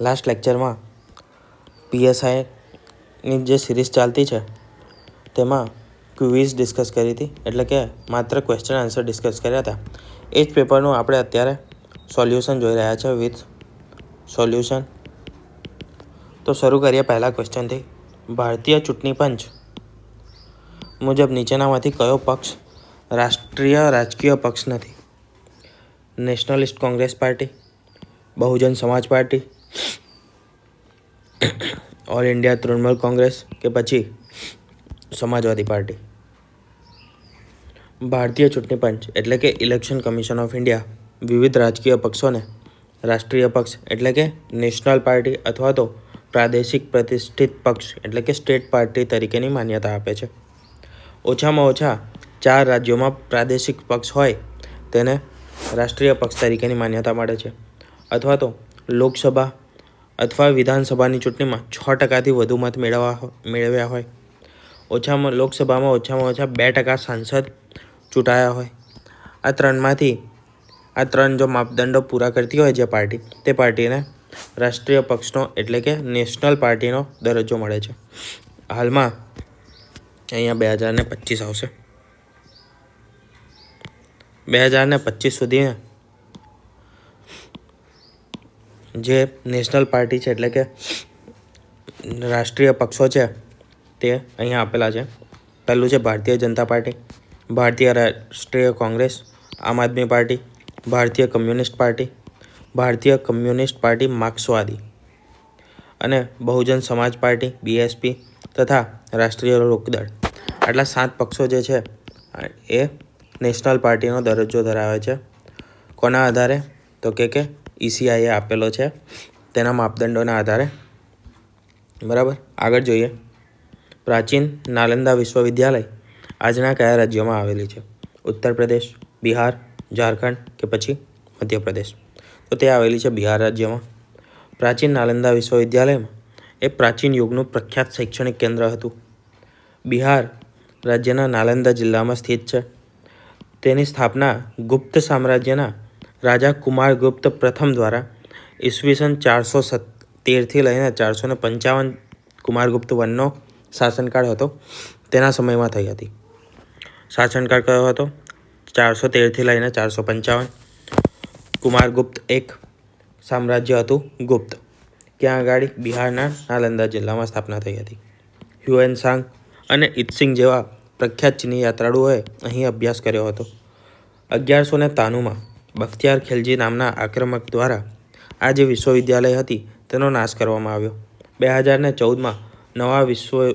Last લેક્ચરમાં પીએસઆઈની જે series ચાલતી છે, તેમાં ક્વિઝ ડિસ્કસ કરી હતી. એટલે કે માત્ર ક્વેશ્ચન આન્સર ડિસ્કસ કર્યા હતા. એ જ પેપરનું આપણે અત્યારે સોલ્યુશન જોઈ રહ્યા છે વિથ સોલ્યુશન તો શરૂ કરીએ પહેલાં ક્વેશ્ચનથી ભારતીય ચૂંટણી પંચ મુજબ નીચેનામાંથી કયો પક્ષ રાષ્ટ્રીય રાજકીય પક્ષ નથી? Nationalist Congress party, Bahujan Samaj party all India Trinamool Congress કે પછી સમાજવાદી પાર્ટી. ભારતીય ચૂંટણી પંચ એટલે કે ઇલેક્શન કમિશન ઓફ ઇન્ડિયા વિવિધ રાજકીય પક્ષોને રાષ્ટ્રીય પક્ષ એટલે કે નેશનલ પાર્ટી અથવા તો પ્રાદેશિક પ્રતિષ્ઠિત પક્ષ એટલે કે સ્ટેટ પાર્ટી તરીકેની માન્યતા આપે છે. ઓછામાં ઓછા ચાર રાજ્યોમાં પ્રાદેશિક પક્ષ હોય તેને રાષ્ટ્રીય પક્ષ તરીકેની માન્યતા મળે છે. અથવા તો લોકસભા અથવા વિધાનસભાની ચૂંટણીમાં છ ટકાથી વધુ મત મેળવવા મેળવ્યા હોય. ઓછામાં, લોકસભામાં ઓછામાં ઓછા બે ટકા સાંસદ ચૂંટાયા હોય. આ ત્રણમાંથી, આ ત્રણ જો માપદંડો પૂરા કરતી હોય જે પાર્ટી, તે પાર્ટીને રાષ્ટ્રીય પક્ષનો એટલે કે નેશનલ પાર્ટીનો દરજ્જો મળે છે. હાલમાં અહીંયા બે હજાર ને પચીસ આવશે. બે હજાર ને પચીસ સુધી જે નેશનલ પાર્ટી છે, એટલે કે રાષ્ટ્રીય પક્ષો છે, તે અહીંયા આપેલા છે. પહેલું છે Bharatiya Janata party, Bharatiya Rashtriya Congress, Aam Aadmi party, Bharatiya communist party, Bharatiya communist party Marxwadi અને બહુજન સમાજ પાર્ટી, બીએસપી તથા રાષ્ટ્રીય લોકદળ આટલા સાત પક્ષો જે છે, એ નેશનલ પાર્ટીનો દરજ્જો ધરાવે છે. કોના આધારે? તો કે કે ઈસીઆઈએ આપેલો છે. તેના માપદંડોના આધારે. બરાબર? આગળ જોઈએ. પ્રાચીન નાલંદા વિશ્વવિદ્યાલય આજના કયા રાજ્યોમાં આવેલી છે? ઉત્તર પ્રદેશ, બિહાર, ઝારખંડ કે પછી મધ્યપ્રદેશ? તો તે આવેલી છે બિહાર રાજ્યમાં. પ્રાચીન નાલંદા વિશ્વવિદ્યાલયમાં એ પ્રાચીન યુગનું પ્રખ્યાત શૈક્ષણિક કેન્દ્ર હતું. બિહાર રાજ્યના નાલંદા જિલ્લામાં સ્થિત છે. તેની સ્થાપના ગુપ્ત સામ્રાજ્યના રાજા કુમારગુપ્ત પ્રથમ દ્વારા ઈસવીસન ચારસો તેરથી લઈને ચારસો ને પંચાવન કુમારગુપ્ત વનનો શાસનકાળ હતો. તેના સમયમાં થઈ હતી. શાસનકાળ કયો હતો? ચારસો તેરથી લઈને ચારસો પંચાવન. કુમારગુપ્ત એક સામ્રાજ્ય હતું ગુપ્ત. ક્યાં આગળ? બિહારના નાલંદા જિલ્લામાં સ્થાપના થઈ હતી. હ્યુએન સાંગ અને ઇતસિંગ જેવા પ્રખ્યાત ચીની યાત્રાળુઓએ અહીં અભ્યાસ કર્યો હતો. અગિયારસો ને ત્રાણુંમાં બખ્તિયાર ખિલજી નામના આક્રમક દ્વારા આ જે વિશ્વવિદ્યાલય હતી તેનો નાશ કરવામાં આવ્યો. બે હજાર ને ચૌદમાં નવા વિશ્વ,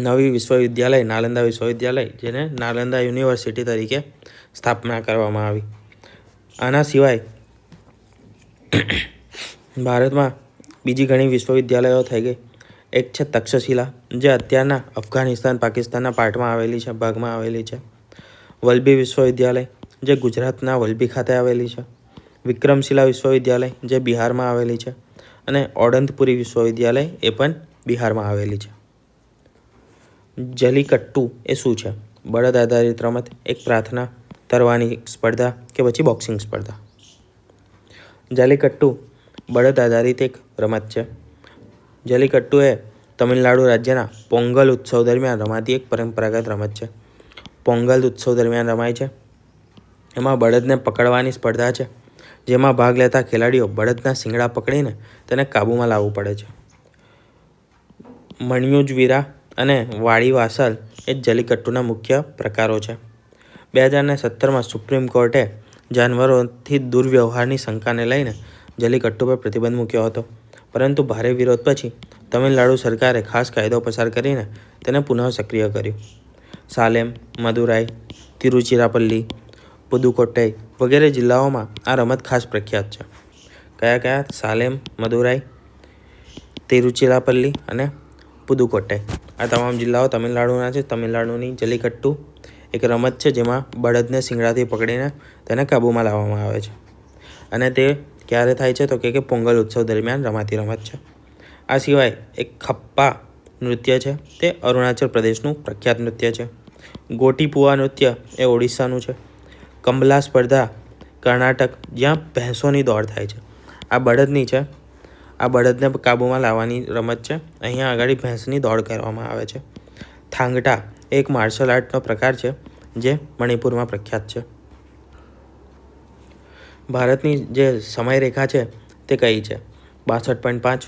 નવી વિશ્વવિદ્યાલય નાલંદા વિશ્વવિદ્યાલય, જેને નાલંદા યુનિવર્સિટી તરીકે સ્થાપના કરવામાં આવી. આના સિવાય ભારતમાં બીજી ઘણી વિશ્વવિદ્યાલયો થઈ ગઈ. એક છે તક્ષશિલા, જે અત્યારના અફઘાનિસ્તાન, પાકિસ્તાનના પાર્ટમાં આવેલી છે, ભાગમાં આવેલી છે. વલભી વિશ્વવિદ્યાલય જે ગુજરાતના વલભી ખાતે આવેલી છે. વિક્રમશિલા વિશ્વવિદ્યાલય, જે બિહારમાં આવેલી છે. અને ઓડંતપુરી વિશ્વવિદ્યાલય એ પણ બિહારમાં આવેલી છે. જલીકટ્ટુ એ શું છે? બળદ આધારિત રમત, એક પ્રાર્થના, તરવાની સ્પર્ધા કે પછી બોક્સિંગ સ્પર્ધા? જલીકટ્ટુ બળદ આધારિત એક રમત છે. જલીકટ્ટુ એ તમિલનાડુ રાજ્યના પોંગલ ઉત્સવ દરમિયાન રમાતી એક પરંપરાગત રમત છે. પોંગલ ઉત્સવ દરમિયાન રમાય છે. એમાં બળદને પકડવાની સ્પર્ધા છે, જેમાં ભાગ લેતા ખેલાડીઓ બળદના શિંગડા પકડીને તેને કાબૂમાં લાવવું પડે છે. મણિયુજવીરા અને વાળી વાસલ એ જલીકટ્ટુના મુખ્ય પ્રકારો છે. બે હજારને સત્તરમાં સુપ્રીમ કોર્ટે જાનવરોથી દુર્વ્યવહારની શંકાને લઈને જલીકટ્ટુ પર પ્રતિબંધ મૂક્યો હતો. પરંતુ ભારે વિરોધ પછી તમિલનાડુ સરકારે ખાસ કાયદો પસાર કરીને તેને પુનઃ સક્રિય કર્યું. સાલેમ, મદુરાઈ, તિરુચિરાપલ્લી પુદુકોટ્ટઈ વગેરે જિલ્લાઓમાં આ રમત ખાસ પ્રખ્યાત છે. કયા કયા? સાલેમ, મદુરાઈ, તિરુચિરાપલ્લી અને પુદુકોટ્ટઈ. આ તમામ જિલ્લાઓ તમિલનાડુના છે. તમિલનાડુની જલીકટ્ટુ એક રમત છે જેમાં બળદને શિંગડાથી પકડીને તેને કાબૂમાં લાવવામાં આવે છે. અને તે ક્યારે થાય છે તો કે પોંગલ ઉત્સવ દરમિયાન રમાતી રમત છે. આ સિવાય એક ખપ્પા નૃત્ય છે. તે અરુણાચલ પ્રદેશનું પ્રખ્યાત નૃત્ય છે. ગોટીપુઆ નૃત્ય એ ઓડિશાનું છે. કંબલા સ્પર્ધા, કર્ણાટક જ્યાં ભેંસોની દોડ થાય છે. આ બળદની છે. આ બળદને કાબૂમાં લાવવાની રમત છે. અહીંયા આગળ ભેંસની દોડ કરવામાં આવે છે. થાંગટા એક માર્શલ આર્ટનો પ્રકાર છે, જે મણિપુરમાં પ્રખ્યાત છે. ભારતની જે સમયરેખા છે, તે કઈ છે? બાસઠ પોઈન્ટ પાંચ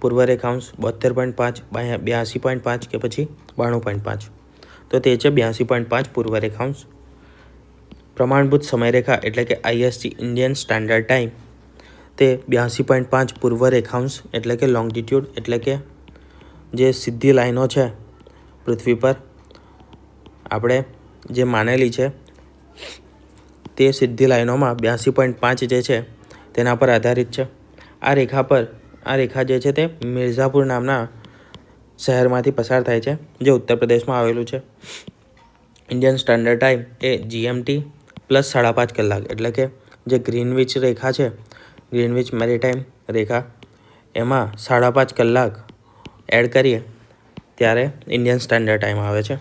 પૂર્વ રેખાંશ બોતેર પોઈન્ટ પાંચ બ્યાસી પોઈન્ટ પાંચ કે પછી બાણું પોઈન્ટ પાંચ? તો તે છે બ્યાસી પોઈન્ટ પાંચ પૂર્વ રેખાંશ પ્રમાણભૂત સમયરેખા એટલે કે આઈએસટી ઇન્ડિયન સ્ટાન્ડર્ડ ટાઈમ તે બ્યાસી પોઈન્ટ પાંચ પૂર્વ રેખાંશ એટલે કે લોંગિટ્યુડ એટલે કે જે સીધી લાઈનો છે પૃથ્વી પર, આપણે જે માનેલી છે તે સીધી લાઈનોમાં બ્યાસી પોઈન્ટ પાંચ જે છે તેના પર આધારિત છે. આ રેખા પર, આ રેખા જે છે તે મિર્ઝાપુર નામના શહેરમાંથી પસાર થાય છે, જે ઉત્તર પ્રદેશમાં આવેલું છે. ઇન્ડિયન સ્ટાન્ડર્ડ ટાઈમ એ જીએમટી પ્લસ સાડા પાંચ કલાક. એટલે કે જે ગ્રીનવિચ રેખા છે, ગ્રીનવિચ મેરીટાઈમ રેખા, એમાં સાડા પાંચ કલાક એડ કરીએ, ત્યારે ઇન્ડિયન સ્ટાન્ડર્ડ ટાઈમ આવે છે.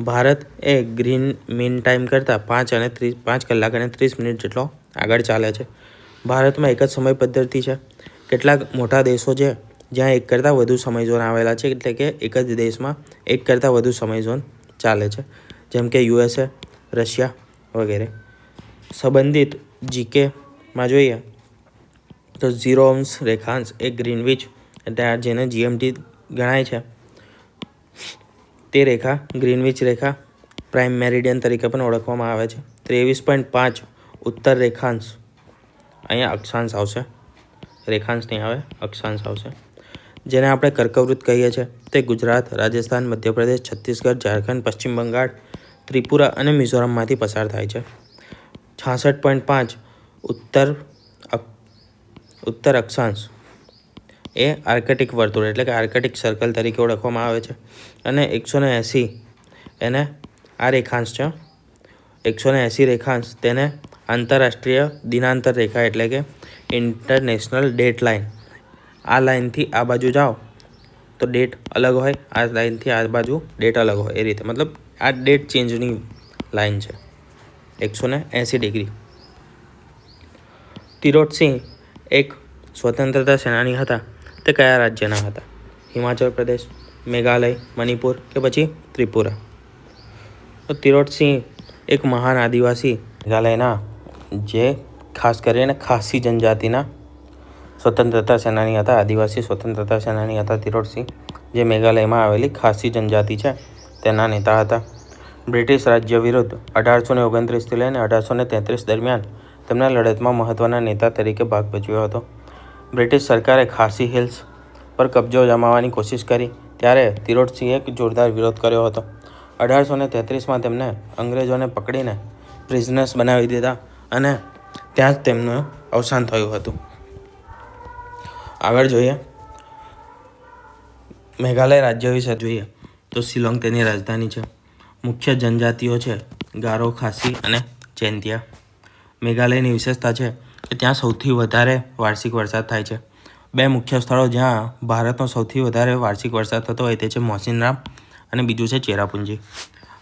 ભારત એ ગ્રીન મીન ટાઈમ કરતાં પાંચ અને ત્રીસ, પાંચ કલાક અને ત્રીસ મિનિટ જેટલો આગળ ચાલે છે. ભારતમાં એક જ સમય પદ્ધતિ છે. કેટલાક મોટા દેશો છે, જ્યાં એક કરતાં વધુ સમય ઝોન આવેલા છે, એટલે કે એક જ દેશમાં એક કરતાં વધુ સમય ઝોન ચાલે છે. જેમ કે યુએસએ, રશિયા વગેરે. સંબંધિત જીકેમાં જોઈએ તો ઝીરો અંશ રેખાંશ એ ગ્રીનવિચ એટલે જેને જીએમટી ગણાય છે, તે રેખા ગ્રીનવિચ રેખા પ્રાઇમ મેરિડિયન તરીકે પણ ઓળખવામાં આવે છે. ત્રેવીસ પોઈન્ટ પાંચ ઉત્તર રેખાંશ. અહીંયા અક્ષાંશ આવશે. રેખાંશ નહીં આવે, અક્ષાંશ આવશે. જેને આપણે કર્કવૃત કહીએ છીએ, તે ગુજરાત, રાજસ્થાન, મધ્યપ્રદેશ, છત્તીસગઢ, ઝારખંડ, પશ્ચિમ બંગાળ ત્રિપુરા અને મિઝોરમમાંથી પસાર થાય છે. છાસઠ પોઈન્ટ પાંચ ઉત્તર ઉત્તર અક્ષાંશ એ આર્કેટિક વર્તુળ એટલે કે આર્કેટિક સર્કલ તરીકે ઓળખવામાં આવે છે. અને એકસો ને એંસી એને આ રેખાંશ છે. એકસો ને એંસી રેખાંશ તેને આંતરરાષ્ટ્રીય દિનાંતર રેખા એટલે કે ઇન્ટરનેશનલ ડેટ લાઇન. આ લાઇનથી આ બાજુ જાઓ તો ડેટ અલગ હોય, આ લાઇનથી આ બાજુ ડેટ અલગ હોય એ રીતે. મતલબ આ ડેટ ચેન્જની લાઇન છે. એકસો ને એંસી ડિગ્રી તિરોટસિંહ એક સ્વતંત્રતા સેનાની હતા. તે કયા રાજ્યના હતા? હિમાચલ પ્રદેશ, મેઘાલય, મણિપુર કે પછી ત્રિપુરા? તો તિરોટસિંહ એક મહાન આદિવાસી મેઘાલયના, જે ખાસ કરીને ખાસી જનજાતિના સ્વતંત્રતા સેનાની હતા, આદિવાસી સ્વતંત્રતા સેનાની હતા તિરોટસિંહ જે મેઘાલયમાં આવેલી ખાસી જનજાતિ છે. તેના નેતા હતા. બ્રિટિશ રાજ્ય વિરુદ્ધ અઢારસો ને ઓગણત્રીસથી લઈને અઢારસો ને તેત્રીસ દરમિયાન તેમના લડતમાં મહત્ત્વના નેતા તરીકે ભાગ ભજવ્યો હતો. બ્રિટિશ સરકારે ખાસી હિલ્સ પર કબજો જમાવવાની કોશિશ કરી, ત્યારે તિરોટસિંહે જોરદાર વિરોધ કર્યો હતો. અઢારસો ને તેત્રીસમાં તેમને અંગ્રેજોને પકડીને પ્રિઝનર્સ બનાવી દીધા અને ત્યાં જ તેમનું અવસાન થયું હતું. આગળ જોઈએ. મેઘાલય રાજ્ય વિશે જોઈએ. તો શિલોંગ તેની રાજધાની છે. મુખ્ય જનજાતિઓ છે ગારો, ખાસી અને ચેન્તિયા મેઘાલયની વિશેષતા છે કે ત્યાં સૌથી વધારે વાર્ષિક વરસાદ થાય છે. બે મુખ્ય સ્થળો જ્યાં ભારતનો સૌથી વધારે વાર્ષિક વરસાદ થતો હોય તે છે મોસિનરામ અને બીજું છે ચેરાપુંજી.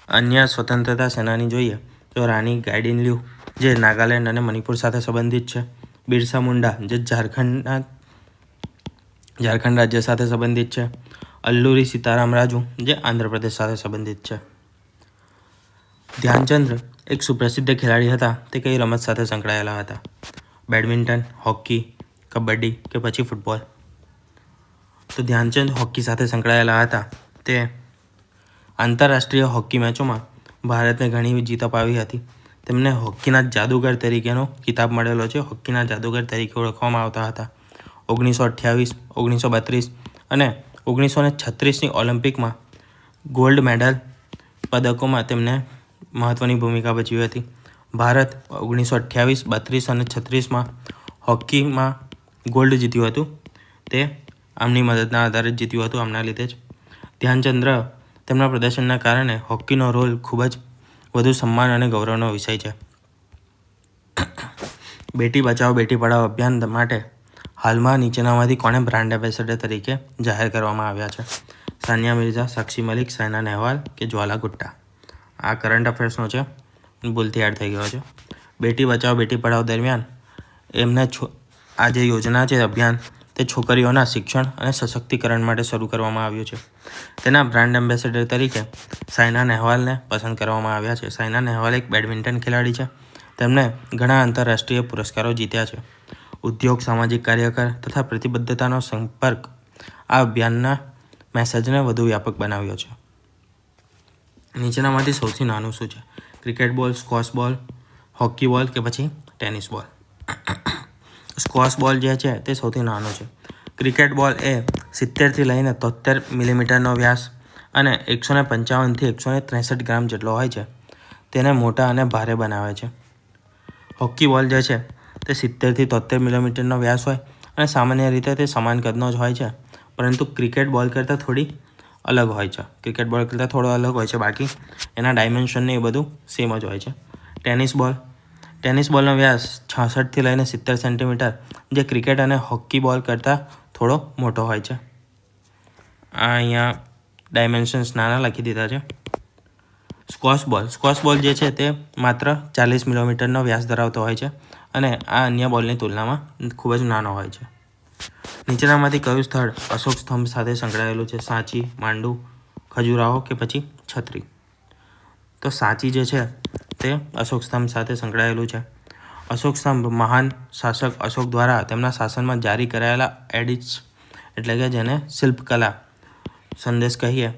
અન્ય સ્વતંત્રતા સેનાની જોઈએ તો રાણી ગાઇડિનલ્યુ જે નાગાલેન્ડ અને મણિપુર સાથે સંબંધિત છે. બિરસા મુંડા, જે ઝારખંડના ઝારખંડ રાજ્ય સાથે સંબંધિત છે. અલ્લુરી સીતારામ રાજુ, જે આંધ્રપ્રદેશ સાથે સંબંધિત છે. ધ્યાનચંદ્ર એક સુપ્રસિદ્ધ ખેલાડી હતા. તે કઈ રમત સાથે સંકળાયેલા હતા? બેડમિન્ટન, હોકી, કબડ્ડી કે પછી ફૂટબોલ? તો ધ્યાનચંદ હોકી સાથે સંકળાયેલા હતા. તે આંતરરાષ્ટ્રીય હોકી મેચોમાં ભારતને ઘણી જીત અપાવી હતી. તેમને હોકીના જાદુગર તરીકેનો કિતાબ મળેલો છે. હોકીના જાદુગર તરીકે ઓળખવામાં આવતા હતા. ઓગણીસો અઠ્યાવીસ, ઓગણીસો બત્રીસ અને ઓગણીસો ને છત્રીસની ઓલિમ્પિકમાં ગોલ્ડ મેડલ પદકોમાં તેમને મહત્ત્વની ભૂમિકા ભજવી હતી. ભારત ઓગણીસો અઠ્યાવીસ બત્રીસ અને છત્રીસમાં હોકીમાં ગોલ્ડ જીત્યું હતું. તે આમની મદદના આધારે જ જીત્યું હતું આમના લીધે જ. ધ્યાનચંદ્ર તેમના પ્રદર્શનના કારણે હોકીનો રોલ ખૂબ જ વધુ સન્માન અને ગૌરવનો વિષય છે. બેટી બચાવો, બેટી પઢાઓ અભિયાન માટે હાલમાં નીચેનામાંથી કોને બ્રાન્ડ એમ્બેસેડર તરીકે જાહેર કરવામાં આવ્યા છે? સાનિયા મિર્ઝા, સાક્ષી મલિક, સાયના નહેવાલ કે જ્વાલા ગુટ્ટા? આ કરંટ અફેર્સનો છે. ભૂલથી એડ થઈ ગયો છે. બેટી બચાવો, બેટી પઢાઓ દરમિયાન એમને આ જે યોજના છે, અભિયાન, તે છોકરીઓના શિક્ષણ અને સશક્તિકરણ માટે શરૂ કરવામાં આવ્યું છે. તેના બ્રાન્ડ એમ્બેસેડર તરીકે સાયના નહેવાલને પસંદ કરવામાં આવ્યા છે. સાયના નહેવાલ એક બેડમિન્ટન ખેલાડી છે. તેમણે ઘણા આંતરરાષ્ટ્રીય પુરસ્કારો જીત્યા છે. ઉદ્યોગ, સામાજિક કાર્યકર તથા પ્રતિબદ્ધતાનો સંપર્ક આ અભિયાનના મેસેજને વધુ વ્યાપક બનાવ્યો છે. નીચેનામાંથી સૌથી નાનું શું છે? ક્રિકેટ બોલ સ્કોશ બોલ હોકી બોલ કે પછી ટેનિસ બોલ સ્કોશ બોલ જે છે તે સૌથી નાનો છે. ક્રિકેટ બોલ એ સિત્તેરથી લઈને તોતેર મિલીમીટરનો વ્યાસ અને એકસો ને પંચાવનથી એકસો ને ત્રેસઠ ગ્રામ જેટલો હોય છે. તેને મોટા અને ભારે બનાવે છે. હોકી બોલ જે છે તે સિત્તેરથી તોતેર મિલીમીટરનો વ્યાસ હોય અને સામાન્ય રીતે તે સમાન કદનો જ હોય છે. પરંતુ ક્રિકેટ બોલ કરતાં થોડી અલગ હોય છે. ક્રિકેટ બોલ કરતાં થોડો અલગ હોય છે. બાકી એના ડાયમેન્શનને એ બધું સેમ જ હોય છે. ટેનિસ બોલ. ટેનિસ બોલનો વ્યાસ છાસઠથી લઈને સિત્તેર સેન્ટીમીટર, જે ક્રિકેટ અને હોકી બોલ કરતાં થોડો મોટો હોય છે. આ અહીંયા ડાયમેન્શન્સ નાના લખી દીધા છે. સ્કોશ બોલ. સ્કોશ બોલ જે છે તે માત્ર ચાલીસ મિલીમીટરનો વ્યાસ ધરાવતો હોય છે. અને આ અન્ય બોલની તુલનામાં ખૂબ જ નાનો હોય છે. નીચેનામાંથી કયું સ્થળ અશોક સ્તંભ સાથે સંકળાયેલું છે? સાંચી, માંડુ, ખજુરાહો કે પછી છત્રી? તો સાંચી જે છે તે અશોક સ્તંભ સાથે સંકળાયેલું છે. અશોક સ્તંભ મહાન શાસક અશોક દ્વારા તેમના શાસનમાં જારી કરાયેલા એડિટ્સ એટલે કે જેને શિલ્પકલા સંદેશ કહીએ,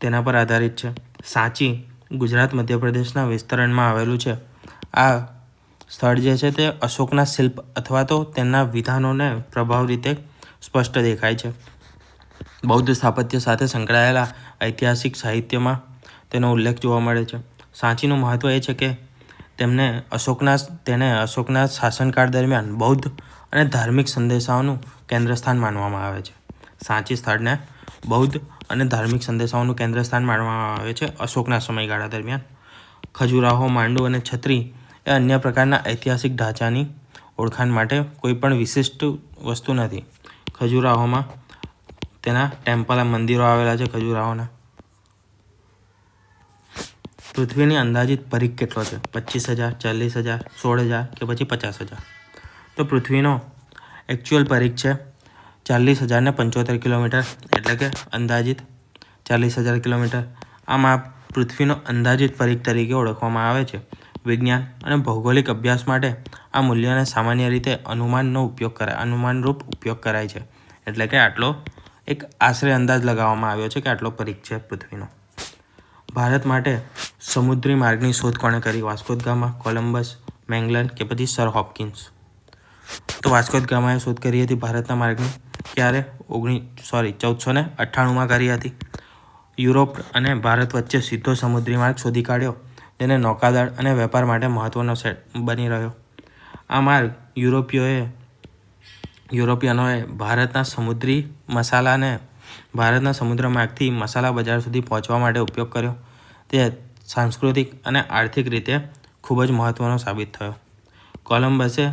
તેના પર આધારિત છે. સાંચી ગુજરાત મધ્યપ્રદેશના વિસ્તરણમાં આવેલું છે. આ સ્થળ જે છે તે અશોકના શિલ્પ અથવા તો તેના વિધાનોને પ્રભાવ રીતે સ્પષ્ટ દેખાય છે. બૌદ્ધ સ્થાપત્ય સાથે સંકળાયેલા ઐતિહાસિક સાહિત્યમાં તેનો ઉલ્લેખ જોવા મળે છે. સાંચીનું મહત્ત્વ એ છે કે તેમને અશોકના તેને અશોકના શાસનકાળ દરમિયાન બૌદ્ધ અને ધાર્મિક સંદેશાઓનું કેન્દ્રસ્થાન માનવામાં આવે છે. સાંચી સ્થળને બૌદ્ધ અને ધાર્મિક સંદેશાઓનું કેન્દ્રસ્થાન માનવામાં આવે છે અશોકના સમયગાળા દરમિયાન. ખજુરાહો, માંડુ અને છત્રી એ અન્ય પ્રકારના ઐતિહાસિક ઢાંચાની ઓળખાણ માટે કોઈ પણ વિશિષ્ટ વસ્તુ નથી. ખજુરાહોમાં તેના ટેમ્પલ મંદિરો આવેલા છે. ખજુરાહોના પૃથ્વીની અંદાજિત પરીખ કેટલો છે? પચીસ હજાર, ચાલીસ હજાર, સોળ હજાર કે પછી પચાસ હજાર? તો પૃથ્વીનો એકચ્યુઅલ પરીખ છે ચાલીસ હજારને પંચોતેર કિલોમીટર એટલે કે અંદાજિત ચાલીસ હજાર કિલોમીટર. આમાં પૃથ્વીનો અંદાજિત પરીખ તરીકે ઓળખવામાં આવે છે. વિજ્ઞાન અને ભૌગોલિક અભ્યાસ માટે આ મૂલ્યને સામાન્ય રીતે અનુમાનનો ઉપયોગ કરાય, અનુમાનરૂપ ઉપયોગ કરાય છે. એટલે કે આટલો એક આશરે અંદાજ લગાવવામાં આવ્યો છે કે આટલો પરિઘ છે પૃથ્વીનો. ભારત માટે સમુદ્રી માર્ગની શોધ કોણે કરી? વાસ્કોદગામા કોલંબસ, મેંગલન કે પછી સર હોપકિન્સ? તો વાસ્કોદગામાએ શોધ કરી હતી ભારતના માર્ગની. ક્યારે? ઓગણી, સોરી, ચૌદસો ને અઠ્ઠાણુંમાં કરી હતી. યુરોપ અને ભારત વચ્ચે સીધો સમુદ્રી માર્ગ શોધી કાઢ્યો. જેને નૌકાદળ અને વેપાર માટે મહત્ત્વનો સેટ બની રહ્યો. આ માર્ગ યુરોપીયોએ યુરોપિયનોએ ભારતના સમુદ્રી મસાલાને, ભારતના સમુદ્ર માર્ગથી મસાલા બજાર સુધી પહોંચવા માટે ઉપયોગ કર્યો. તે સાંસ્કૃતિક અને આર્થિક રીતે ખૂબ જ મહત્ત્વનો સાબિત થયો. કોલંબસે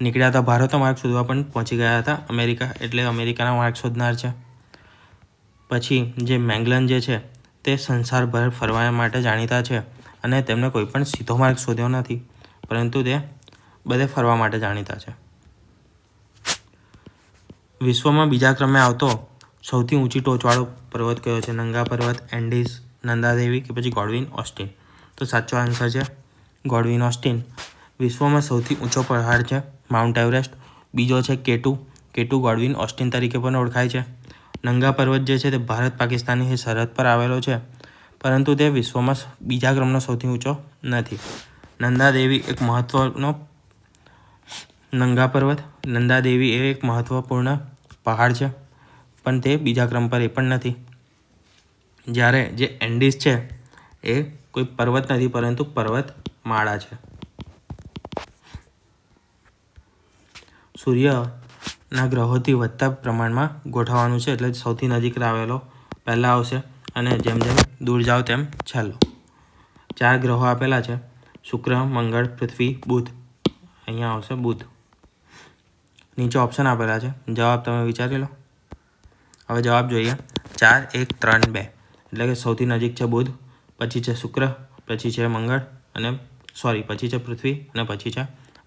નીકળ્યા હતા ભારતનો માર્ગ શોધવા પણ પહોંચી ગયા હતા. અમેરિકા એટલે અમેરિકાના માર્ગ શોધનાર છે. પછી જે મેંગલન જે છે, તે સંસારભર ફરવા માટે જાણીતા છે. અને તેમને કોઈ પણ સીધો માર્ગ શોધ્યો નથી, પરંતુ તે બધે ફરવા માટે જાણીતા છે. વિશ્વમાં બીજા ક્રમે આવતો સૌથી ઊંચી ટોચવાળો પર્વત કયો છે? નંગા પર્વત એન્ડીઝ નંદાદેવી કે પછી ગોડવિન, ઓસ્ટિન? તો સાચો આન્સર છે ગોડવિન, ઓસ્ટિન. વિશ્વમાં સૌથી ઊંચો પહાડ છે માઉન્ટ એવરેસ્ટ. બીજો છે કેટુ. કેટુ ગોડવિન, ઓસ્ટિન તરીકે પણ ઓળખાય છે. નંગા પર્વત જે છે તે ભારત પાકિસ્તાનની સરહદ પર આવેલો છે. પરંતુ તે વિશ્વમાં બીજા ક્રમનો સૌથી ઊંચો નથી. નંદાદેવી એક મહત્ત્વનો નંગા પર્વત. નંદાદેવી એ એક મહત્ત્વપૂર્ણ પહાડ છે, પણ તે બીજા ક્રમ પર એ પણ નથી. જ્યારે જે એન્ડિસ છે, એ કોઈ પર્વત નથી, પરંતુ પર્વત માળા છે. સૂર્યના ગ્રહોથી વધતા પ્રમાણમાં ગોઠવવાનું છે, એટલે સૌથી નજીક આવેલો પહેલાં આવશે અને જેમ જેમ દૂર જાઓ તેમ છેલ્લો. ચાર ગ્રહો આપેલા છે. શુક્ર, મંગળ, પૃથ્વી, બુધ. અહીંયા આવશે બુધ. નીચે ઓપ્શન આપેલા છે. જવાબ તમે વિચારી લો. હવે જવાબ જોઈએ. ચાર, એક, ત્રણ, બે. એટલે કે સૌથી નજીક છે બુધ, પછી છે શુક્ર, પછી છે મંગળ અને સોરી પછી છે પૃથ્વી અને પછી છે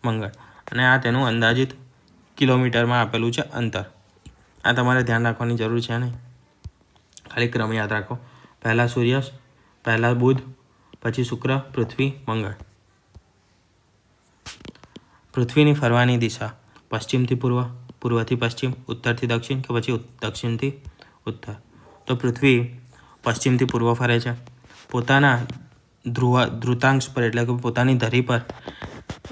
મંગળ. અને આ તેનું અંદાજિત કિલોમીટરમાં આપેલું છે અંતર. આ તમારે ધ્યાન રાખવાની જરૂર છે નહીં. ખાલી ક્રમ યાદ રાખો. પહેલાં સૂર્ય, પહેલાં બુધ, પછી શુક્ર, પૃથ્વી, મંગળ. પૃથ્વીની ફરવાની દિશા. પશ્ચિમથી પૂર્વ, પૂર્વથી પશ્ચિમ, ઉત્તરથી દક્ષિણ કે પછી દક્ષિણથી ઉત્તર. તો પૃથ્વી પશ્ચિમથી પૂર્વ ફરે છે. પોતાના ધ્રુવ, ધ્રુતાંશ પર એટલે કે પોતાની ધરી પર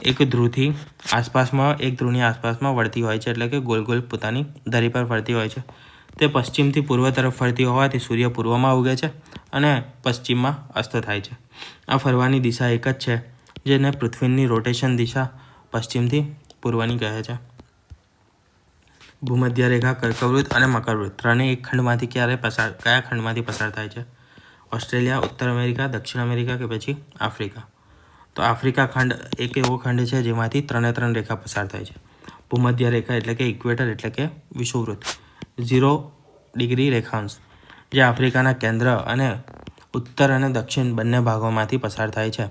એક ધ્રુવથી આસપાસમાં, એક ધ્રુવની આસપાસમાં વળતી હોય છે એટલે કે ગોલ ગોલ પોતાની ધરી પર ફરતી હોય છે. તે પશ્ચિમથી પૂર્વ તરફ ફરતી હોવાથી સૂર્ય પૂર્વમાં ઉગે છે અને પશ્ચિમમાં અસ્ત થાય છે. આ ફરવાની દિશા એક જ છે, જેને પૃથ્વીની રોટેશન દિશા પશ્ચિમથી પૂર્વની કહે છે. ભૂમધ્ય રેખા કર્કવૃત અને મકરવૃત ત્રણેય એક ખંડમાંથી ક્યારે પસાર, કયા ખંડમાંથી પસાર થાય છે? ઓસ્ટ્રેલિયા, ઉત્તર અમેરિકા, દક્ષિણ અમેરિકા કે પછી આફ્રિકા? તો આફ્રિકા ખંડ એક એવો ખંડ છે જેમાંથી ત્રણે ત્રણ રેખા પસાર થાય છે. ભૂમધ્ય રેખા એટલે કે ઇક્વેટર એટલે કે વિષુવવૃત્ત. ઝીરો ડિગ્રી રેખાંશ, જે આફ્રિકાના કેન્દ્ર અને ઉત્તર અને દક્ષિણ બંને ભાગોમાંથી પસાર થાય છે.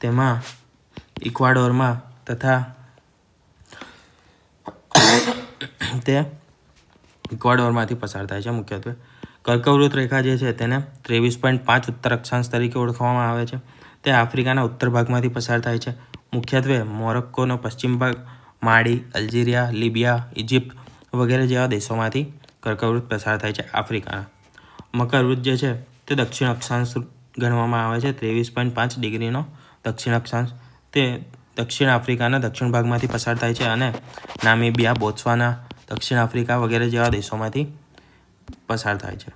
તેમાં ઇક્વાડોરમાં તથા તે ઇક્વાડોરમાંથી પસાર થાય છે મુખ્યત્વે. કર્કવૃત રેખા જે છે તેને ત્રેવીસ પોઈન્ટ પાંચ ઉત્તર અક્ષાંશ તરીકે ઓળખવામાં આવે છે. તે આફ્રિકાના ઉત્તર ભાગમાંથી પસાર થાય છે. મુખ્યત્વે મોરક્કોનો પશ્ચિમ ભાગ, માળી, અલ્જીરિયા, લિબિયા ઇજિપ્ત વગેરે જેવા દેશોમાંથી કર્કવૃત પસાર થાય છે, આફ્રિકાના. મકરવૃત જે છે, તે દક્ષિણ અક્ષાંશ ગણવામાં આવે છે, ત્રેવીસ પોઈન્ટ પાંચ ડિગ્રીનો દક્ષિણ અક્ષાંશ. તે દક્ષિણ આફ્રિકાના દક્ષિણ ભાગમાંથી પસાર થાય છે અને નામીબિયા, બોત્સવાના દક્ષિણ આફ્રિકા વગેરે જેવા દેશોમાંથી પસાર થાય છે.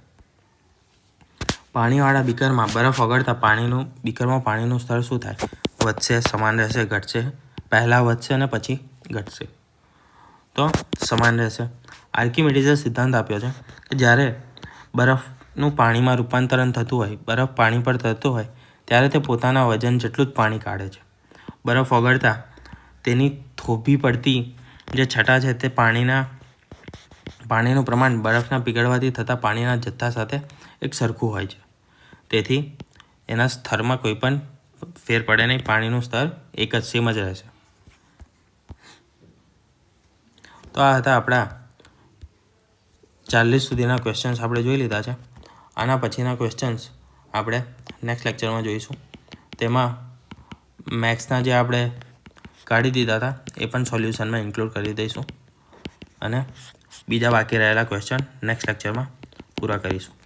પાણીવાળા બીકરમાં બરફ ઓગળતા પાણીનું, બીકરમાં પાણીનું સ્તર શું થાય? વધશે, સમાન રહેશે, ઘટશે, પહેલાં વધશે અને પછી ઘટશે. તો સમાન રહેશે. આર્કિમેડિઝે સિદ્ધાંત આપ્યો છે કે જ્યારે બરફનું પાણીમાં રૂપાંતરણ થતું હોય, બરફ પાણી પર થતું હોય, ત્યારે તે પોતાના વજન જેટલું જ પાણી કાઢે છે. બરફ ઓગળતા તેની થોભી પડતી જે છટા છે તે પાણીના, પાણીનું પ્રમાણ બરફના પીગળવાથી થતા પાણીના જથ્થા સાથે એક સરખું હોય છે. તેથી એના સ્તરમાં કોઈ પણ ફેર પડે નહીં, પાણીનું સ્તર એક જ સેમ જ રહેશે. તો આ હતા આપણા ચાલીસ સુધીના ક્વેશ્ચન્સ આપણે જોઈ લીધા છે. આના પછીના ક્વેશ્ચન્સ આપણે નેક્સ્ટ લેક્ચરમાં જોઈશું. તેમાં મેથ્સના જે આપણે કાઢી દીધા હતા, એ પણ સોલ્યુશનમાં ઇન્ક્લુડ કરી દઈશું. અને બીજા બાકી રહેલા ક્વેશ્ચન નેક્સ્ટ લેક્ચરમાં પૂરા કરીશું.